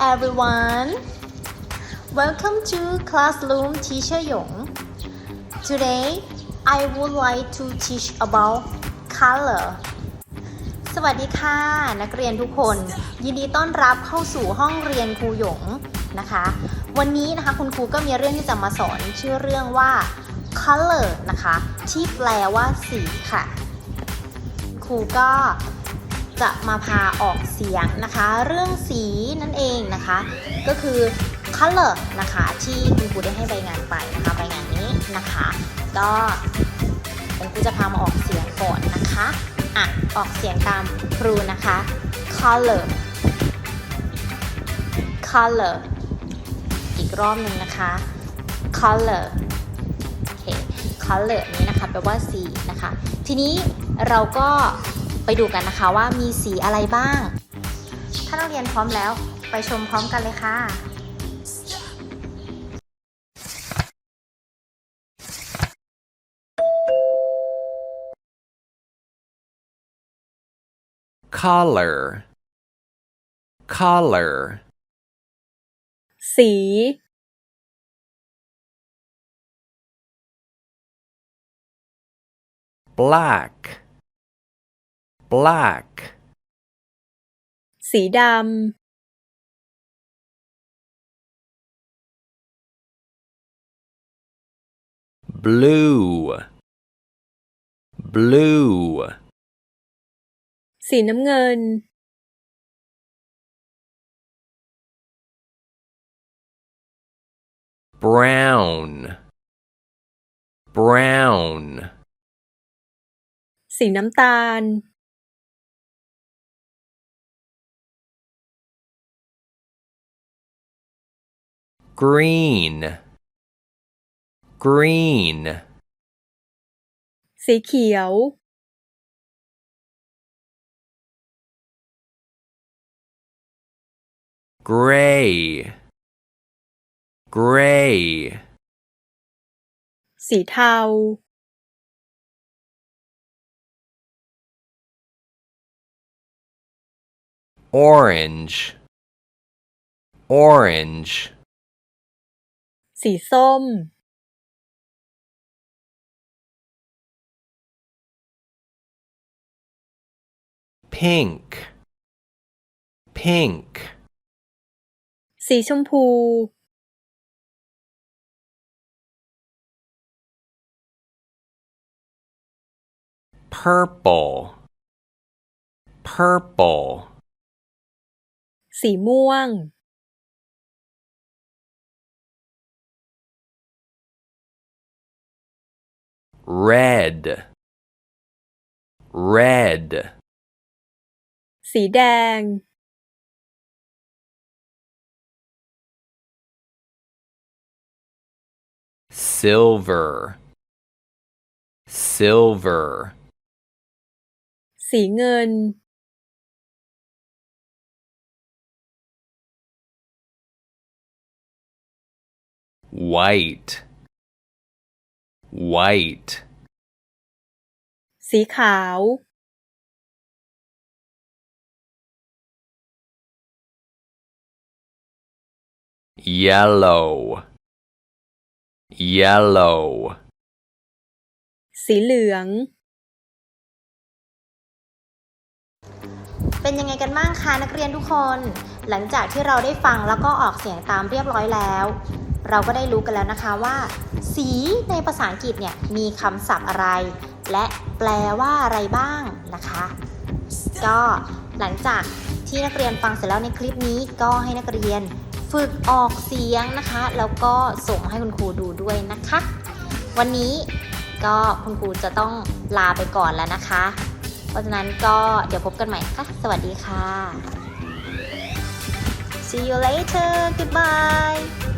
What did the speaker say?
everyone. Welcome to Classroom Teacher Yong. Today, I would like to teach about color. สวัสดีค่ะ นักเรียนทุกคน ยินดีต้อนรับเข้าสู่ห้องเรียนครูหยงนะคะ วันนี้นะคะคุณครูก็มีเรื่องที่จะมาสอนชื่อเรื่องว่า color นะคะ ที่แปลว่าสีค่ะ ครูก็ จะมาพาออกเสียงนะคะ เรื่องสีนั่นเองนะคะ ก็คือ color นะคะที่คุณครูได้ให้ใบงานไปนะคะใบงานนี้นะคะ ก็คุณครูจะพามาออกเสียงก่อนนะคะอะออกเสียงตามครูนะคะ color color อีกรอบหนึ่งนะคะ color โอเค color นี้นะคะแปลว่าสีนะคะ ทีนี้เราก็ ไปดูกันนะคะว่ามีสีอะไรบ้าง ถ้านักเรียนพร้อมแล้วไปชมพร้อมกันเลยค่ะ color color สี black black สีด blue blue ำสีน้ำเงิน brown brown สีน้ำตาล green green สีเขียว gray gray สีเทา orange orange สีส้ม pink pink สีชมพู purple purple สีม่วง red red สีแดง silver silver สีเงิน white White สีขาว yellow yellow สีเหลือง เป็นยังไงกันบ้างคะนักเรียนทุกคน หลังจากที่เราได้ฟังแล้วก็ออกเสียงตามเรียบร้อยแล้ว เราก็ได้รู้กันแล้วนะคะว่า สีในภาษาอังกฤษเนี่ยมีคำศัพท์อะไร และแปลว่าอะไรบ้างนะคะ ก็หลังจากที่นักเรียนฟังเสร็จแล้วในคลิปนี้ก็ให้นักเรียนฝึกออกเสียงนะคะ แล้วก็ส่งมาให้คุณครูดูด้วยนะคะ วันนี้ก็คุณครูจะต้องลาไปก่อนแล้วนะคะ ราะฉะนั้นก็เดี๋ยวพบกันใหม่ค่ะ สวัสดีค่ะ See you later goodbye